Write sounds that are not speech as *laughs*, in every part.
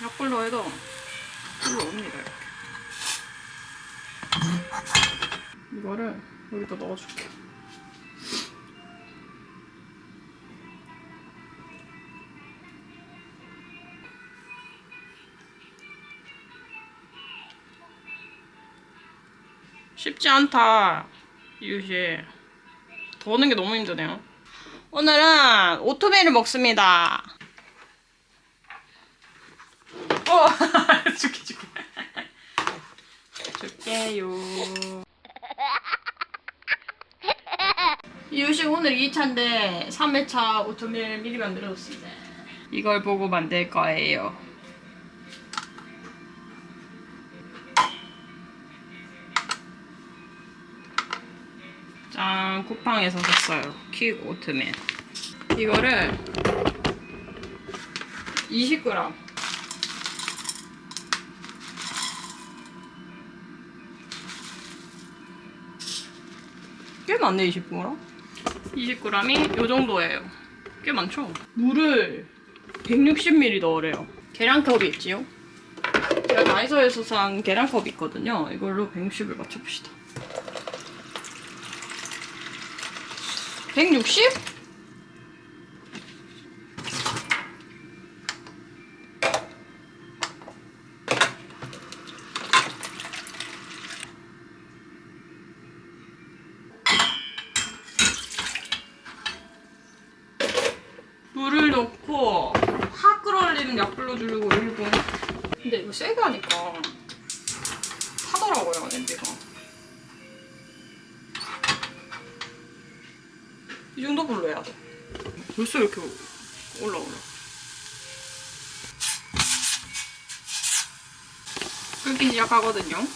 약불로 해도 불로 옵니다 이렇게. 이거를 여기다 넣어줄게. 쉽지 않다 이웃이 더는 게 너무 힘드네요. 오늘은 오토메일을 먹습니다. 어, *laughs* 줄게 줄게. 줄게요. 이유식 오늘 2차인데 3회차 오토밀 미리 만들어줬습니다. 이걸 보고 만들 거예요. 짠, 쿠팡에서 샀어요. 킥 오트밀. 이거를 20g. 꽤 많네 20g 20g이 요 정도예요. 꽤 많죠? 물을 160ml 넣으래요. 계량컵이 있지요? 제가 다이소에서 산 계량컵이 있거든요. 이걸로 160을 맞춰봅시다. 160? 물을 넣고 확 끓어올리면 약불로 두르고 1분 근데 이거 세게 하니까 타더라고요 냄비가. 이 정도 불로 해야 돼. 벌써 이렇게 올라오려 끓기 시작하거든요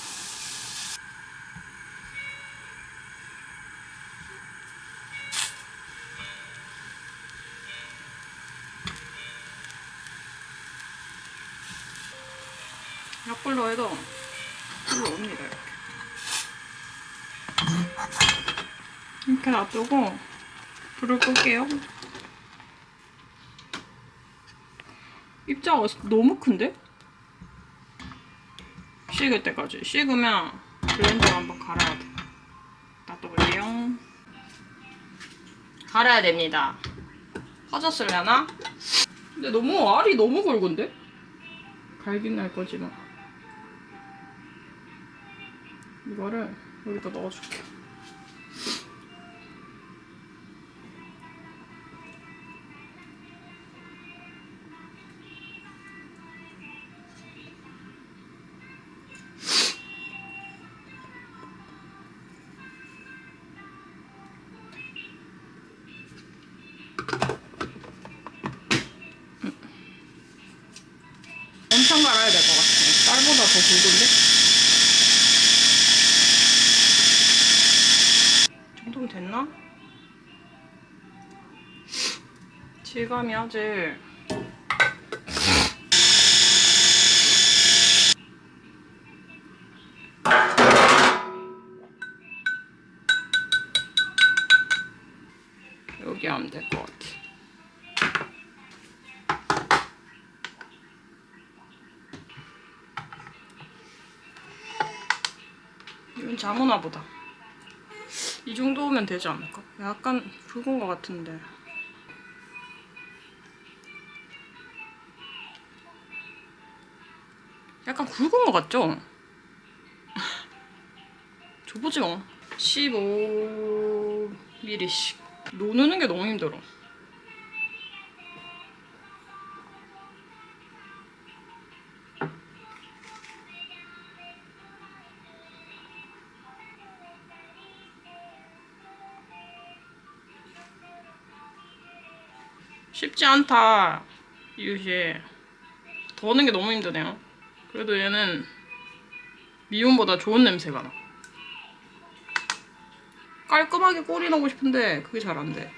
약불로 해도 불로 옵니다 이렇게 이렇게 놔두고 불을 끌게요 입자가 너무 큰데? 식을 때까지 식으면 블렌더로 한번 갈아야 돼 놔둬볼게요 갈아야 됩니다 퍼졌으려나? 근데 너무 알이 너무 굵은데? 갈긴 날 거지만 이거를 여기다 넣어줄게. 엄청 갈아야 될 것 같아. 쌀보다 더 굵은데? 이 정도면 됐나? 질감이 아직 여기 하면 될 것 같아. 이건 자모나 보다. 이 정도면 되지 않을까? 약간 굵은 것 같은데. 약간 굵은 것 같죠? *laughs* 줘보지 뭐. 15ml씩. 노누는 게 너무 힘들어. 쉽지 않다 이웃이. 더는 게 너무 힘드네요. 그래도 얘는 미움보다 좋은 냄새가 나. 깔끔하게 꼬리 넣고 싶은데 그게 잘 안 돼.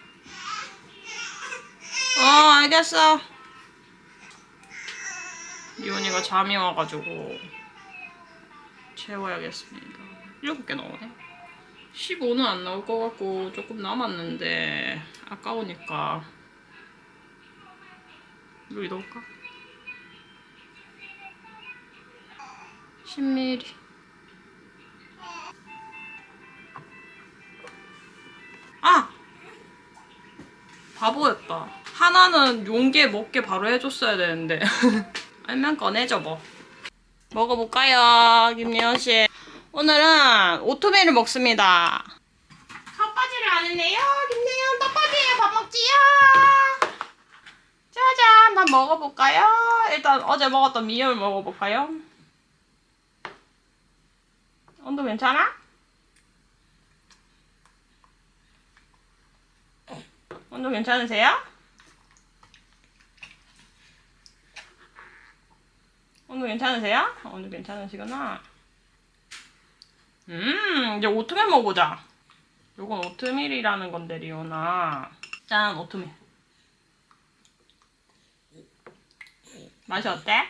어 알겠어. 이온이가 잠이 와가지고 채워야겠습니다. 7개 나오네 15는 안 나올 것 같고 조금 남았는데 아까우니까 여기 넣을까? 10ml. 아! 바보였다. 하나는 용기에 먹게 바로 해줬어야 되는데. *laughs* 알면 꺼내줘 뭐. 먹어볼까요, 김예원 씨? 오늘은 오토메일을 먹습니다. 컵바지를 안 했네요, 김예원. 떡바지에 밥 먹지요. 짜잔, 밥 먹어볼까요? 일단 어제 먹었던 미역을 먹어볼까요? 온도 괜찮아? 온도 괜찮으세요? 온도 괜찮으세요? 어, 온도 괜찮으시구나. 음, 이제 오트밀 먹어보자. 요건 오트밀이라는 건데, 리오나. 짠, 오트밀. 맛이 어때?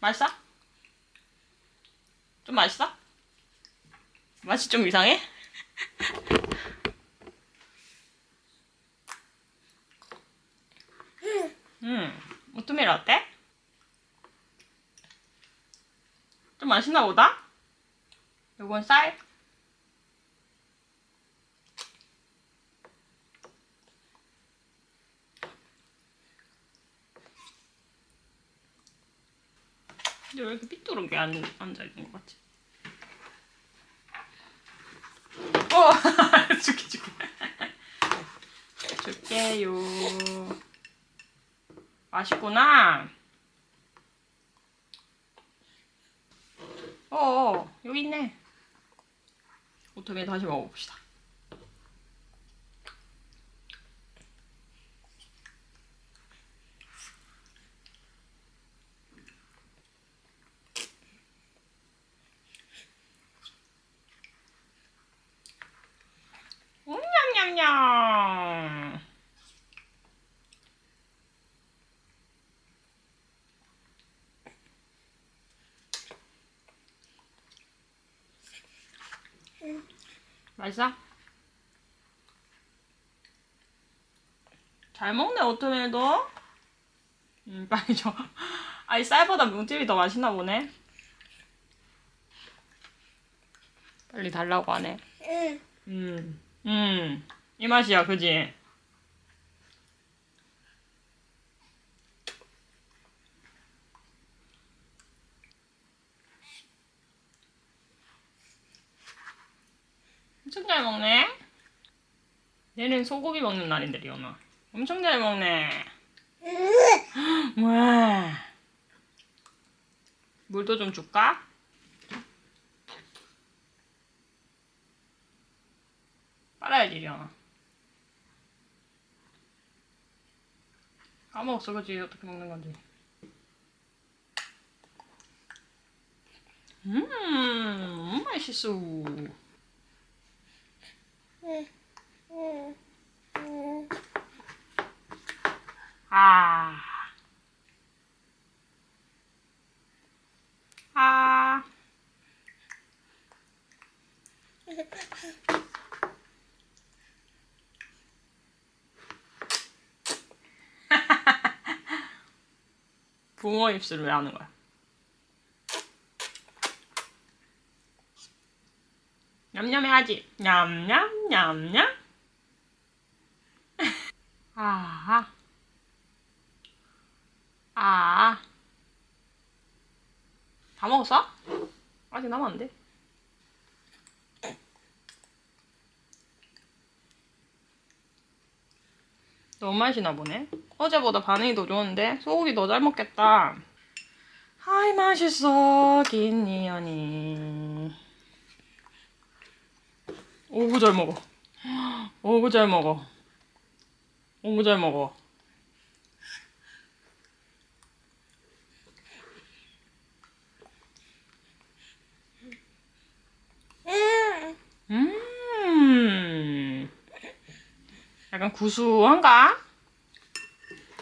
맛있어? 좀 맛있어? 맛이 좀 이상해? 음, 오트밀 어때? 좀 맛있나 보다? 요건 쌀? 근데 왜 이렇게 삐뚤게 안, 앉아있는 것 같지? 어! *laughs* 줄게, 줄게. 줄게요. 맛있구나. 어, 여기 있네. 오토밀 다시 먹어봅시다. 음, 냠냠냠. 맛있어? 잘 먹네 오트밀도. 음 빨리 줘. *laughs* 아니 쌀보다 뭉집이 더 맛있나 보네. 빨리 달라고 하네. 응. 음, 음, 이 맛이야, 그지? 엄청 잘 먹네. 얘는 소고기 먹는 날인데, 리오나. 엄청 잘 먹네. *gasps* 와. 물도 좀 줄까? 빨아야지, 리오나. 까먹었어, 그지? 어떻게 먹는 건지. 음, 맛있어. 아. 아. *laughs* 붕어 입술을 왜 하는 거야? 냠냠 해야지. 냠냠 냠냠. 아. 아. 다 먹었어? 아직 남았는데. 너무 맛이나 보네. 어제보다 반응이 더 좋은데 소고기 더 잘 먹겠다. 아이 맛있어 김니연이. *gasps* 오구 잘 먹어. 오구 잘 먹어. 오구 잘 먹어. 응. 음. 약간 구수한가?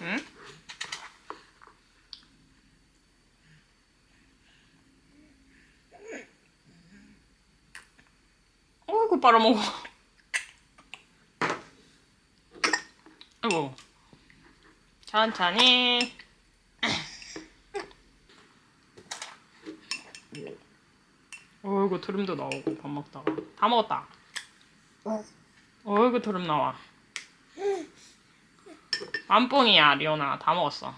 응? 어이구 빨아먹어. 아이고. 천천히. 어이구 드름도 나오고 밥 먹다가 다 먹었다. 어. 어이구 드름 나와. 맘뽕이야 리오나 다 먹었어.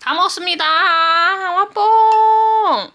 다 먹었습니다. 와뽕.